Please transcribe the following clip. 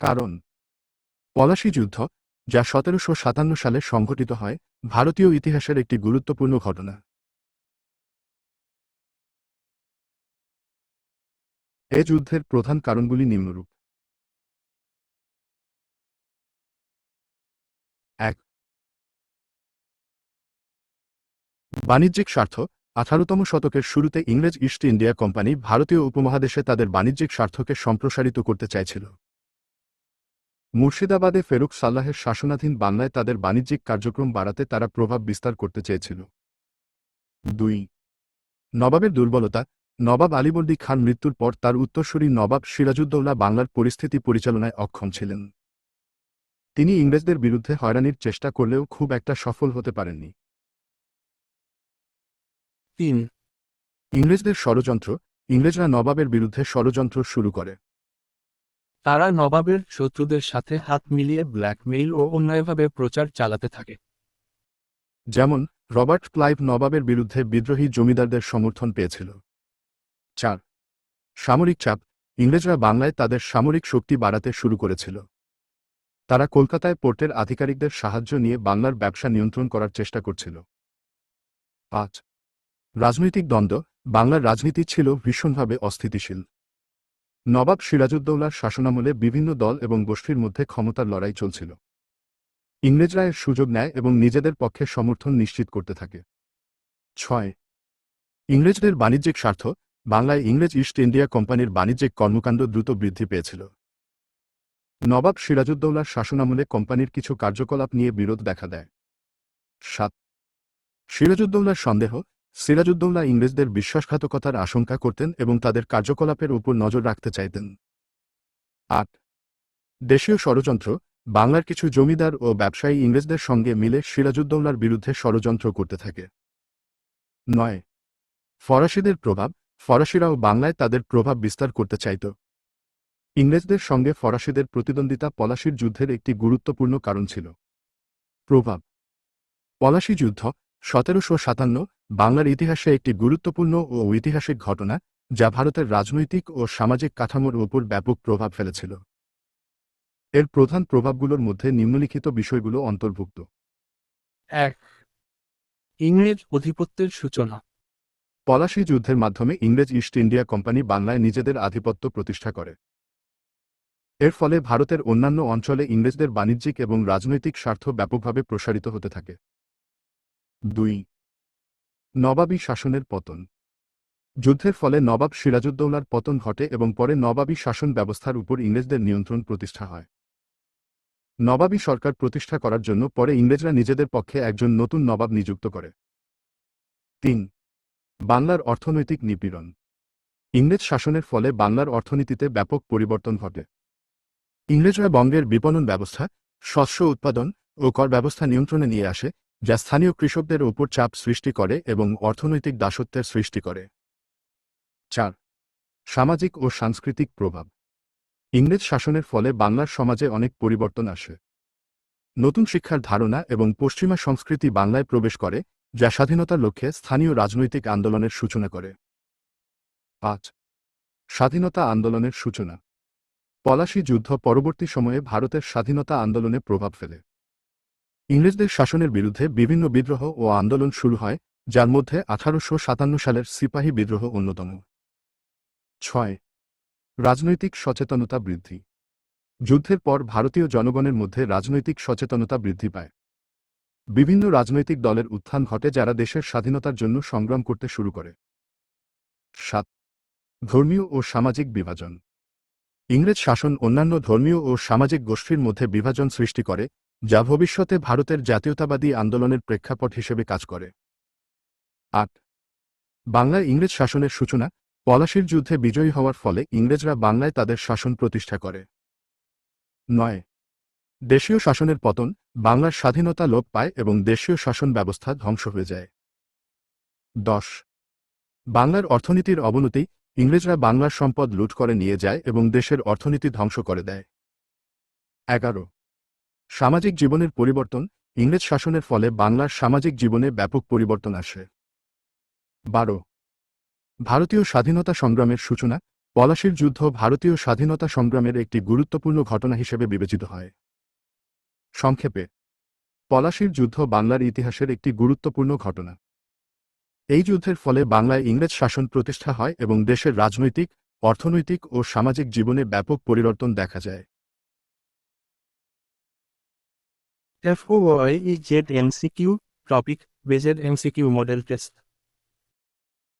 কারণ, পলাশী যুদ্ধ, যা সতেরোশো সাতান্ন সালে সংঘটিত হয়, ভারতীয় ইতিহাসের একটি গুরুত্বপূর্ণ ঘটনা। এ যুদ্ধের প্রধান কারণগুলি নিম্নরূপ। এক, বাণিজ্যিক স্বার্থ, আঠারোতম শতকের শুরুতে ইংরেজ ইস্ট ইন্ডিয়া কোম্পানি ভারতীয় উপমহাদেশে তাদের বাণিজ্যিক স্বার্থকে সম্প্রসারিত করতে চাইছিল। মুর্শিদাবাদে ফেরুক সাল্লাহের শাসনাধীন বাংলায় তাদের বাণিজ্যিক কার্যক্রম বাড়াতে তারা প্রভাব বিস্তার করতে চেয়েছিল। দুই, নবাবের দুর্বলতা। নবাব আলীবর্দী খান মৃত্যুর পর তার উত্তরসূরি নবাব সিরাজউদ্দৌলা বাংলার পরিস্থিতি পরিচালনায় অক্ষম ছিলেন। তিনি ইংরেজদের বিরুদ্ধে হয়রানির চেষ্টা করলেও খুব একটা সফল হতে পারেননি। তিন, ইংরেজদের ষড়যন্ত্র। ইংরেজরা নবাবের বিরুদ্ধে ষড়যন্ত্র শুরু করে। তারা নবাবের শত্রুদের সাথে হাত মিলিয়ে ব্ল্যাকমেইল ও অন্যায়ভাবে প্রচার চালাতে থাকে। যেমন, রবার্ট ক্লাইভ নবাবের বিরুদ্ধে বিদ্রোহী জমিদারদের সমর্থন পেয়েছিল। চার, সামরিক চাপ, ইংরেজরা বাংলায় তাদের সামরিক শক্তি বাড়াতে শুরু করেছিল। তারা কলকাতায় পোর্টের আধিকারিকদের সাহায্য নিয়ে বাংলার ব্যবসা নিয়ন্ত্রণ করার চেষ্টা করছিল। পাঁচ, রাজনৈতিক দ্বন্দ্ব, বাংলার রাজনীতি ছিল ভীষণভাবে অস্থিতিশীল। নবাব সিরাজউদ্দৌলার শাসনামলে বিভিন্ন দল এবং গোষ্ঠীর মধ্যে ক্ষমতার লড়াই চলছিল। ইংরেজরা এর সুযোগ নেয় এবং নিজেদের পক্ষে সমর্থন নিশ্চিত করতে থাকে। ছয়, ইংরেজদের বাণিজ্যিক স্বার্থ, বাংলায় ইংরেজ ইস্ট ইন্ডিয়া কোম্পানির বাণিজ্যিক কর্মকাণ্ড দ্রুত বৃদ্ধি পেয়েছিল। নবাব সিরাজউদ্দৌলার শাসনামলে কোম্পানির কিছু কার্যকলাপ নিয়ে বিরোধ দেখা দেয়। সাত, সিরাজউদ্দৌলার সন্দেহ সিরাজউদ্দৌলা ইংরেজদের বিশ্বাসঘাতকতার আশঙ্কা করতেন এবং তাদের কার্যকলাপের উপর নজর রাখতে চাইতেন। আট, দেশীয় ষড়যন্ত্র, বাংলার কিছু জমিদার ও ব্যবসায়ী ইংরেজদের সঙ্গে মিলে সিরাজউদ্দৌলার বিরুদ্ধে ষড়যন্ত্র করতে থাকে। নয়, ফরাসিদের প্রভাব, ফরাসিরাও বাংলায় তাদের প্রভাব বিস্তার করতে চাইত। ইংরেজদের সঙ্গে ফরাসিদের প্রতিদ্বন্দ্বিতা পলাশির যুদ্ধের একটি গুরুত্বপূর্ণ কারণ ছিল। প্রভাব, পলাশি যুদ্ধ সতেরোশো সাতান্ন বাংলার ইতিহাসে একটি গুরুত্বপূর্ণ ও ঐতিহাসিক ঘটনা যা ভারতের রাজনৈতিক ও সামাজিক কাঠামোর উপর ব্যাপক প্রভাব ফেলেছিল। এর প্রধান প্রভাবগুলোর মধ্যে নিম্নলিখিত বিষয়গুলো অন্তর্ভুক্ত। এক ইংরেজ অধিপত্যের সূচনা। পলাশী যুদ্ধের মাধ্যমে ইংরেজ ইস্ট ইন্ডিয়া কোম্পানি বাংলায় নিজেদের আধিপত্য প্রতিষ্ঠা করে। এর ফলে ভারতের অন্যান্য অঞ্চলে ইংরেজদের বাণিজ্যিক এবং রাজনৈতিক স্বার্থ ব্যাপকভাবে প্রসারিত হতে থাকে। দুই। নবাবী শাসনের পতন। যুদ্ধের ফলে নবাব সিরাজউদ্দৌলার পতন ঘটে এবং পরে নবাবী শাসন ব্যবস্থার উপর ইংরেজদের নিয়ন্ত্রণ প্রতিষ্ঠা হয়। নবাবী সরকার প্রতিষ্ঠা করার জন্য পরে ইংরেজরা নিজেদের পক্ষে একজন নতুন নবাব নিযুক্ত করে। তিন। বাংলার অর্থনৈতিক নিপীড়ন। ইংরেজ শাসনের ফলে বাংলার অর্থনীতিতে ব্যাপক পরিবর্তন ঘটে। ইংরেজরা বঙ্গের বিপণন ব্যবস্থা, শস্য উৎপাদন ও কর ব্যবস্থা নিয়ন্ত্রণে নিয়ে আসে যা স্থানীয় কৃষকদের ওপর চাপ সৃষ্টি করে এবং অর্থনৈতিক দাসত্বের সৃষ্টি করে। চার, সামাজিক ও সাংস্কৃতিক প্রভাব। ইংরেজ শাসনের ফলে বাংলার সমাজে অনেক পরিবর্তন আসে। নতুন শিক্ষার ধারণা এবং পশ্চিমা সংস্কৃতি বাংলায় প্রবেশ করে, যা স্বাধীনতার লক্ষ্যে স্থানীয় রাজনৈতিক আন্দোলনের সূচনা করে। পাঁচ, স্বাধীনতা আন্দোলনের সূচনা। পলাশী যুদ্ধ পরবর্তী সময়ে ভারতের স্বাধীনতা আন্দোলনে প্রভাব ফেলে। ইংরেজদের শাসনের বিরুদ্ধে বিভিন্ন বিদ্রোহ ও আন্দোলন শুরু হয়, যার মধ্যে আঠারোশো সাতান্ন সালের সিপাহী বিদ্রোহ অন্যতম। ছয়, রাজনৈতিক সচেতনতা বৃদ্ধি। যুদ্ধের পর ভারতীয় জনগণের মধ্যে রাজনৈতিক সচেতনতা বৃদ্ধি পায়। বিভিন্ন রাজনৈতিক দলের উত্থান ঘটে যারা দেশের স্বাধীনতার জন্য সংগ্রাম করতে শুরু করে। সাত, ধর্মীয় ও সামাজিক বিভাজন। ইংরেজ শাসন অন্যান্য ধর্মীয় ও সামাজিক গোষ্ঠীর মধ্যে বিভাজন সৃষ্টি করে যা ভবিষ্যতে ভারতের জাতীয়তাবাদী আন্দোলনের প্রেক্ষাপট হিসেবে কাজ করে। আট। বাংলায় ইংরেজ শাসনের সূচনা, পলাশির যুদ্ধে বিজয়ী হওয়ার ফলে ইংরেজরা বাংলায় তাদের শাসন প্রতিষ্ঠা করে। নয়। দেশীয় শাসনের পতন, বাংলার স্বাধীনতা লোপ পায় এবং দেশীয় শাসন ব্যবস্থা ধ্বংস হয়ে যায়। দশ। বাংলার অর্থনীতির অবনতি, ইংরেজরা বাংলার সম্পদ লুট করে নিয়ে যায় এবং দেশের অর্থনীতি ধ্বংস করে দেয়। এগারো। সামাজিক জীবনের পরিবর্তন, ইংরেজ শাসনের ফলে বাংলার সামাজিক জীবনে ব্যাপক পরিবর্তন আসে। বারো। ভারতীয় স্বাধীনতা সংগ্রামের সূচনা, পলাশির যুদ্ধ ভারতীয় স্বাধীনতা সংগ্রামের একটি গুরুত্বপূর্ণ ঘটনা হিসেবে বিবেচিত হয়। সংক্ষেপে, পলাশির যুদ্ধ বাংলার ইতিহাসের একটি গুরুত্বপূর্ণ ঘটনা। এই যুদ্ধের ফলে বাংলায় ইংরেজ শাসন প্রতিষ্ঠা হয় এবং দেশের রাজনৈতিক, অর্থনৈতিক ও সামাজিক জীবনে ব্যাপক পরিবর্তন দেখা যায়। F O I Z M C Q topic based M C Q model test